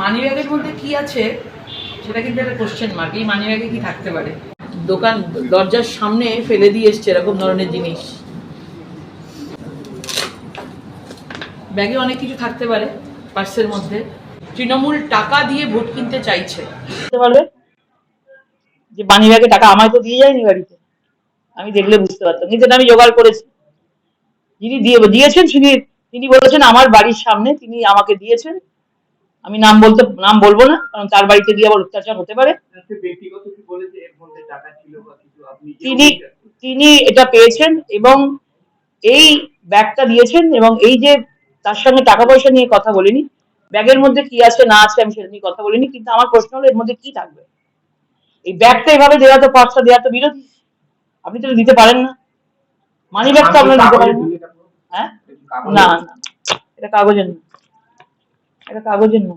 মানি ব্যাগের মধ্যে কি আছে, সেটা কিন্তু একটা কোশ্চেন মার্ক এই মানি ব্যাগে কি থাকতে পারে? দোকান, দরজার সামনে ফেলে দিয়ে এসছে এরকম ধরনের জিনিস। ব্যাগে অনেক কিছু থাকতে পারে পার্সের মধ্যে। তৃণমূল টাকা দিয়ে ভোট কিনতে চাইছে। যে মানি ব্যাগে টাকা আমায় তো দিয়ে যায়নি বাড়িতে। আমি দেখলে বুঝতে পারতাম। কিন্তু আমি জোগাড় করেছি। যিনি দিয়ে দিয়েছেন, তিনি তিনি বলেছেন, আমার বাড়ির সামনে তিনি আমাকে দিয়েছেন আমি নাম বলতে নাম বলব না কারণ তার বাড়িতে গিয়ে আবার অত্যাচার হতে পারে। তিনি তিনি এটা পেয়েছেন এবং এই ব্যাগটা দিয়েছেন এবং এই যে তার সঙ্গে টাকা পয়সা নিয়ে কথা বলিনি ব্যাগের মধ্যে কি আছে না আছে আমি সেটা নিয়ে কথা বলিনি কিন্তু আমার প্রশ্ন হলো এর মধ্যে কি থাকবে? এই ব্যাগটা এভাবে দেওয়া তো পার্সটা দেওয়া তো বিরোধী। আপনি তো দিতে পারেন না। মানি ব্যাগটা আপনার দিতে পারেন না। হ্যাঁ? না না। এটা কাগজের না এটা কাগজের না?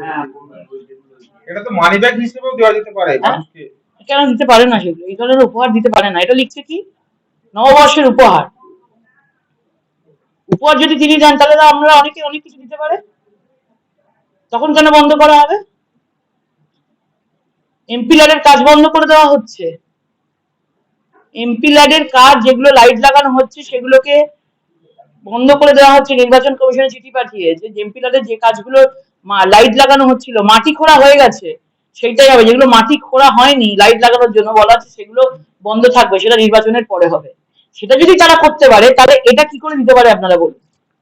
হ্যাঁ, এটা তো মানি ব্যাগ হিসেবেও দেওয়া যেতে পারে। হ্যাঁ? কেন দিতে পারে না সেগুলো? এই ধরনের উপহার দিতে পারে না। এটা লিখছে কি? নববর্ষের উপহার। উপহার যদি তিনি দেন তাহলে তো আমরা অনেকে অনেক কিছু দিতে পারে। তখন কেন বন্ধ করা হবে? এমপি ল্যাডের কাজ বন্ধ করে দেওয়া হচ্ছে। এমপি ল্যাডের কাজ যেগুলো লাইট লাগানো হচ্ছে, সেগুলোকে বন্ধ করে দেওয়া হচ্ছে, নির্বাচন কমিশনে চিঠি পাঠিয়ে যে এমপি ল্যাডের যে কাজগুলো লাইট লাগানো হচ্ছিল, মাটি খোঁড়া হয়ে গেছে, সেইটাই হবে। যেগুলো মাটি খোঁড়া হয়নি, লাইট লাগানোর জন্য বলা হচ্ছে সেগুলো বন্ধ থাকবে, সেটা নির্বাচনের পরে হবে। সেটা যদি তারা করতে পারে, তাহলে এটা কি করে দিতে পারে আপনারা বলুন?